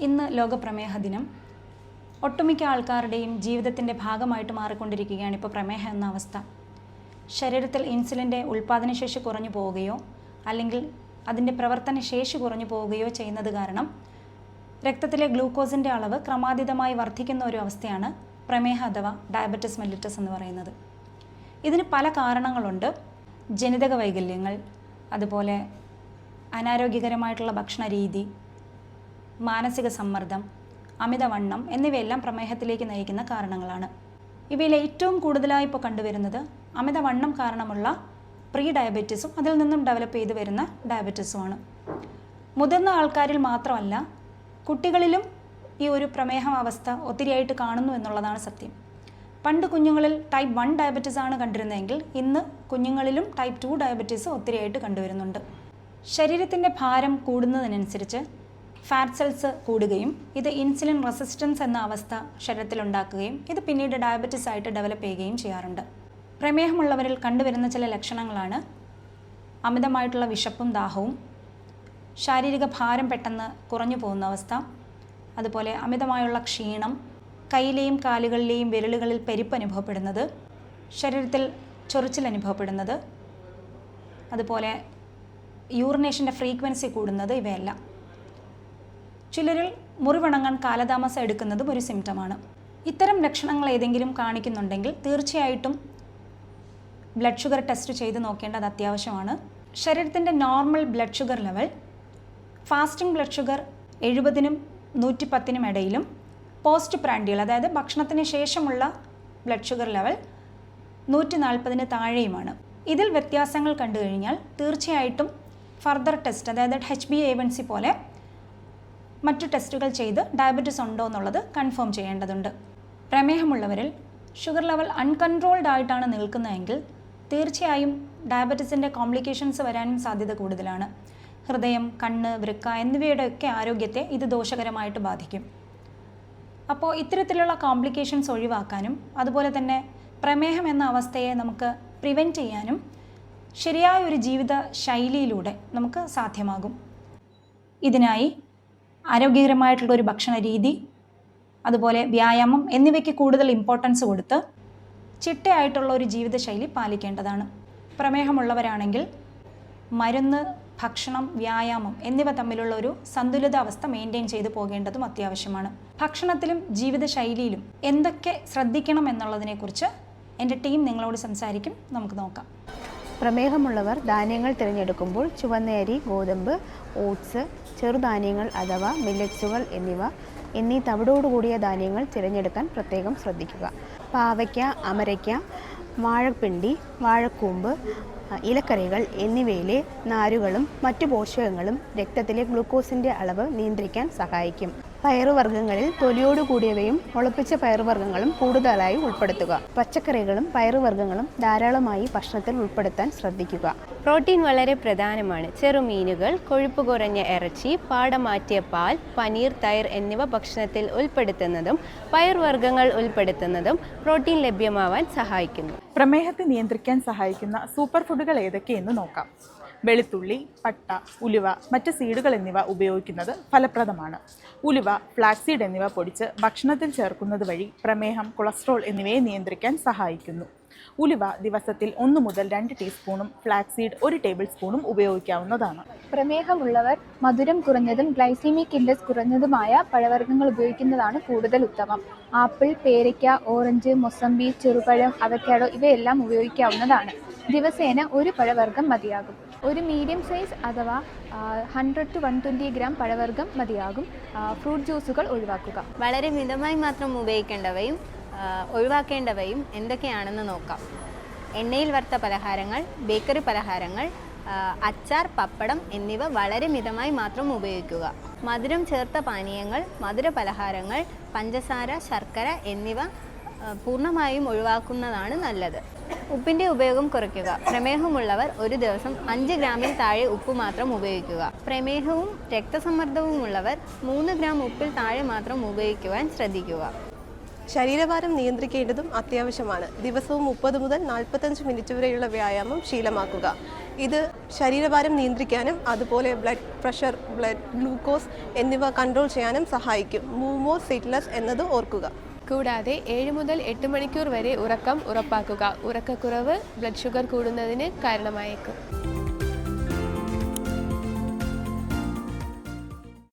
ഇന്ന് ലോക പ്രമേഹ ദിനം ഒട്ടുമിക്ക ആൾക്കാരുടെയും ജീവിതത്തിന്റെ ഭാഗമായിട്ട് മാറിക്കൊണ്ടിരിക്കുകയാണ് ഇപ്പോൾ പ്രമേഹം എന്ന അവസ്ഥ. ശരീരത്തിൽ ഇൻസുലിന്റെ ഉൽപ്പാദനശേഷി കുറഞ്ഞു പോവുകയോ അല്ലെങ്കിൽ അതിന്റെ പ്രവർത്തന ശേഷി കുറഞ്ഞു പോവുകയോ ചെയ്യുന്നത് കാരണം രക്തത്തിലെ ഗ്ലൂക്കോസിന്റെ അളവ് ക്രമാതീതമായി വർദ്ധിക്കുന്ന ഒരു അവസ്ഥയാണ് പ്രമേഹ അഥവാ ഡയബറ്റിസ് മെല്ലിറ്റസ് എന്ന് പറയുന്നത്. ഇതിന് പല കാരണങ്ങളുണ്ട്. ജനിതക വൈകല്യങ്ങൾ അതുപോലെ അനാരോഗ്യകരമായിട്ടുള്ള ഭക്ഷണ രീതി മാനസിക സമ്മർദ്ദം അമിതവണ്ണം എന്നിവയെല്ലാം പ്രമേഹത്തിലേക്ക് നയിക്കുന്ന കാരണങ്ങളാണ്. ഇവയിൽ ഏറ്റവും കൂടുതലായി ഇപ്പോൾ കണ്ടുവരുന്നത് അമിതവണ്ണം കാരണമുള്ള പ്രീ ഡയബറ്റീസും അതിൽ നിന്നും ഡെവലപ്പ് ചെയ്തു വരുന്ന ഡയബറ്റീസുമാണ്. മുതിർന്ന ആൾക്കാരിൽ മാത്രമല്ല കുട്ടികളിലും ഈ ഒരു പ്രമേഹം അവസ്ഥ ഒത്തിരിയായിട്ട് കാണുന്നു എന്നുള്ളതാണ് സത്യം. പണ്ട് കുഞ്ഞുങ്ങളിൽ ടൈപ്പ് വൺ ഡയബറ്റീസ് ആണ് കണ്ടിരുന്നതെങ്കിൽ ഇന്ന് കുഞ്ഞുങ്ങളിലും ടൈപ്പ് ടു ഡയബറ്റീസ് ഒത്തിരിയായിട്ട് കണ്ടുവരുന്നുണ്ട്. ശരീരത്തിന്റെ ഭാരം കൂടുന്നതിനനുസരിച്ച് ഫാറ്റ് സെൽസ് കൂടുകയും ഇത് ഇൻസുലിൻ റെസിസ്റ്റൻസ് എന്ന അവസ്ഥ ശരീരത്തിലുണ്ടാക്കുകയും ഇത് പിന്നീട് ഡയബറ്റിസ് ആയിട്ട് ഡെവലപ്പ് ചെയ്യുകയും ചെയ്യാറുണ്ട്. പ്രമേഹമുള്ളവരിൽ കണ്ടുവരുന്ന ചില ലക്ഷണങ്ങളാണ് അമിതമായിട്ടുള്ള വിശപ്പും ദാഹവും ശാരീരിക ഭാരം പെട്ടെന്ന് കുറഞ്ഞു പോകുന്ന അവസ്ഥ അതുപോലെ അമിതമായുള്ള ക്ഷീണം കൈയിലെയും കാലുകളിലെയും വിരലുകളിൽ പെരുപ്പ് അനുഭവപ്പെടുന്നത് ശരീരത്തിൽ ചൊറിച്ചിൽ അനുഭവപ്പെടുന്നത് അതുപോലെ യൂറിനേഷന്റെ ഫ്രീക്വൻസി കൂടുന്നത് ഇവയെല്ലാം. ചിലരിൽ മുറിവണങ്ങാൻ കാലതാമസം എടുക്കുന്നതും ഒരു സിംറ്റമാണ് ഇത്തരം ലക്ഷണങ്ങൾ ഏതെങ്കിലും കാണിക്കുന്നുണ്ടെങ്കിൽ തീർച്ചയായിട്ടും ബ്ലഡ് ഷുഗർ ടെസ്റ്റ് ചെയ്ത് നോക്കേണ്ടത് അത്യാവശ്യമാണ്. ശരീരത്തിന്റെ normal blood sugar level fasting blood sugar എഴുപതിനും നൂറ്റി പത്തിനും ഇടയിലും പോസ്റ്റ് പ്രാൻഡിയൽ അതായത് ഭക്ഷണത്തിന് ശേഷമുള്ള ബ്ലഡ് ഷുഗർ ലെവൽ നൂറ്റി നാൽപ്പതിന് താഴെയുമാണ്. ഇതിൽ വ്യത്യാസങ്ങൾ കണ്ടു കഴിഞ്ഞാൽ തീർച്ചയായിട്ടും ഫർദർ ടെസ്റ്റ് അതായത് എച്ച് ബി പോലെ മറ്റു ടെസ്റ്റുകൾ ചെയ്ത് ഡയബറ്റിസ് ഉണ്ടോ എന്നുള്ളത് കൺഫേം ചെയ്യേണ്ടതുണ്ട്. പ്രമേഹമുള്ളവരിൽ ഷുഗർ ലെവൽ അൺകൺട്രോൾഡ് ആയിട്ടാണ് നിൽക്കുന്നതെങ്കിൽ തീർച്ചയായും ഡയബറ്റീസിന്റെ കോംപ്ലിക്കേഷൻസ് വരാനും സാധ്യത കൂടുതലാണ്. ഹൃദയം കണ്ണ് വൃക്ക എന്നിവയുടെയൊക്കെ ആരോഗ്യത്തെ ഇത് ദോഷകരമായിട്ട് ബാധിക്കും. അപ്പോൾ ഇത്തരത്തിലുള്ള കോംപ്ലിക്കേഷൻസ് ഒഴിവാക്കാനും അതുപോലെ തന്നെ പ്രമേഹം എന്ന അവസ്ഥയെ നമുക്ക് പ്രിവെന്റ് ചെയ്യാനും ശരിയായ ഒരു ജീവിത ശൈലിയിലൂടെ നമുക്ക് സാധ്യമാകും. ഇതിനായി ആരോഗ്യകരമായിട്ടുള്ള ഒരു ഭക്ഷണ രീതി അതുപോലെ വ്യായാമം എന്നിവയ്ക്ക് കൂടുതൽ ഇമ്പോർട്ടൻസ് കൊടുത്ത് ചിട്ടയായിട്ടുള്ള ഒരു ജീവിതശൈലി പാലിക്കേണ്ടതാണ്. പ്രമേഹമുള്ളവരാണെങ്കിൽ മരുന്ന് ഭക്ഷണം വ്യായാമം എന്നിവ തമ്മിലുള്ള ഒരു സന്തുലിതാവസ്ഥ മെയിന്റെയിൻ ചെയ്തു പോകേണ്ടതും അത്യാവശ്യമാണ്. ഭക്ഷണത്തിലും ജീവിതശൈലിയിലും എന്തൊക്കെ ശ്രദ്ധിക്കണം എന്നുള്ളതിനെക്കുറിച്ച് എന്റെ ടീം നിങ്ങളോട് സംസാരിക്കും. നമുക്ക് നോക്കാം. പ്രമേഹമുള്ളവർ ധാന്യങ്ങൾ തിരഞ്ഞെടുക്കുമ്പോൾ ചുവന്ന അരി ഗോതമ്പ് ഓട്സ് ചെറുധാന്യങ്ങൾ അഥവാ മില്ലറ്റ്സുകൾ എന്നിവ എന്നീ തവിടോടുകൂടിയ ധാന്യങ്ങൾ തിരഞ്ഞെടുക്കാൻ പ്രത്യേകം ശ്രദ്ധിക്കുക. പാവയ്ക്ക അമരയ്ക്ക വാഴപ്പിണ്ടി വാഴക്കൂമ്പ് ഇലക്കറികൾ എന്നിവയിലെ നാരുകളും മറ്റു പോഷകങ്ങളും രക്തത്തിലെ ഗ്ലൂക്കോസിന്റെ അളവ് നിയന്ത്രിക്കാൻ സഹായിക്കും. പയറുവർഗങ്ങളിൽ തൊലിയോട് കൂടിയവയും മുളപ്പിച്ച പയറുവർഗങ്ങളും കൂടുതലായി ഉൾപ്പെടുത്തുക. പച്ചക്കറികളും പയറുവർഗങ്ങളും ധാരാളമായി ഭക്ഷണത്തിൽ ഉൾപ്പെടുത്താൻ ശ്രദ്ധിക്കുക. പ്രോട്ടീൻ വളരെ പ്രധാനമാണ്. ചെറുമീനുകൾ കൊഴുപ്പ് കുറഞ്ഞ ഇറച്ചി പാടമാറ്റിയ പാൽ പനീർ തൈർ എന്നിവ ഭക്ഷണത്തിൽ ഉൾപ്പെടുത്തുന്നതും പയർവർഗങ്ങൾ ഉൾപ്പെടുത്തുന്നതും പ്രോട്ടീൻ ലഭ്യമാവാൻ സഹായിക്കുന്നു. പ്രമേഹത്തെ നിയന്ത്രിക്കാൻ സഹായിക്കുന്ന സൂപ്പർ ഫുഡുകൾ ഏതൊക്കെയെന്ന് നോക്കാം. വെളുത്തുള്ളി പട്ട ഉലുവ മറ്റ് സീഡുകൾ എന്നിവ ഉപയോഗിക്കുന്നത് ഫലപ്രദമാണ്. ഉലുവ ഫ്ലാക്സീഡ് എന്നിവ പൊടിച്ച് ഭക്ഷണത്തിൽ ചേർക്കുന്നത് വഴി പ്രമേഹം കൊളസ്ട്രോൾ എന്നിവയെ നിയന്ത്രിക്കാൻ സഹായിക്കുന്നു. ഉലുവ ദിവസത്തിൽ ഒന്ന് മുതൽ രണ്ട് ടീസ്പൂണും ഫ്ലാക്സീഡ് ഒരു ടേബിൾ സ്പൂണും ഉപയോഗിക്കാവുന്നതാണ്. പ്രമേഹമുള്ളവർ മധുരം കുറഞ്ഞതും ഗ്ലൈസീമിക് ഇൻഡെക്സ് കുറഞ്ഞതുമായ പഴവർഗങ്ങൾ ഉപയോഗിക്കുന്നതാണ് കൂടുതൽ ഉത്തമം. ആപ്പിൾ പേരയ്ക്ക ഓറഞ്ച് മൊസമ്പി ചെറുപഴം അവക്കാഡോ ഇവയെല്ലാം ഉപയോഗിക്കാവുന്നതാണ്. ദിവസേന ഒരു പഴവർഗം മതിയാകും. ഒരു മീഡിയം സൈസ് അഥവാ hundred to one twenty gram പഴവർഗം മതിയാകും. ഫ്രൂട്ട് ജ്യൂസുകൾ ഒഴിവാക്കുക. വളരെ മിതമായി മാത്രം ഉപയോഗിക്കേണ്ടവയും ഒഴിവാക്കേണ്ടവയും എന്തൊക്കെയാണെന്ന് നോക്കാം. എണ്ണയിൽ വറുത്ത പലഹാരങ്ങൾ ബേക്കറി പലഹാരങ്ങൾ അച്ചാർ പപ്പടം എന്നിവ വളരെ മിതമായി മാത്രം ഉപയോഗിക്കുക. മധുരം ചേർത്ത പാനീയങ്ങൾ മധുര പലഹാരങ്ങൾ പഞ്ചസാര ശർക്കര എന്നിവ പൂർണമായും ഒഴിവാക്കുന്നതാണ് നല്ലത്. ഉപ്പിന്റെ ഉപയോഗം കുറയ്ക്കുക. പ്രമേഹമുള്ളവർ ഒരു ദിവസം അഞ്ച് ഗ്രാമിൽ താഴെ ഉപ്പ് മാത്രം ഉപയോഗിക്കുക. പ്രമേഹവും രക്തസമ്മർദ്ദവും ഉള്ളവർ മൂന്ന് ഗ്രാം ഉപ്പിൽ താഴെ മാത്രം ഉപയോഗിക്കുവാൻ ശ്രദ്ധിക്കുക. ശരീരഭാരം നിയന്ത്രിക്കേണ്ടതും അത്യാവശ്യമാണ്. ദിവസവും മുപ്പത് മുതൽ നാൽപ്പത്തഞ്ച് മിനിറ്റ് വരെയുള്ള വ്യായാമം ശീലമാക്കുക. ഇത് ശരീരഭാരം നിയന്ത്രിക്കാനും അതുപോലെ ബ്ലഡ് പ്രഷർ ബ്ലഡ് ഗ്ലൂക്കോസ് എന്നിവ കൺട്രോൾ ചെയ്യാനും സഹായിക്കും. മൂമോ സിറ്റ്ലെസ് എന്നത് ഓർക്കുക. കൂടാതെ ഏഴ് മുതൽ എട്ട് മണിക്കൂർ വരെ ഉറക്കം ഉറപ്പാക്കുക. ഉറക്കക്കുറവ് ബ്ലഡ് ഷുഗർ കൂടുന്നതിന് കാരണമായേക്കും.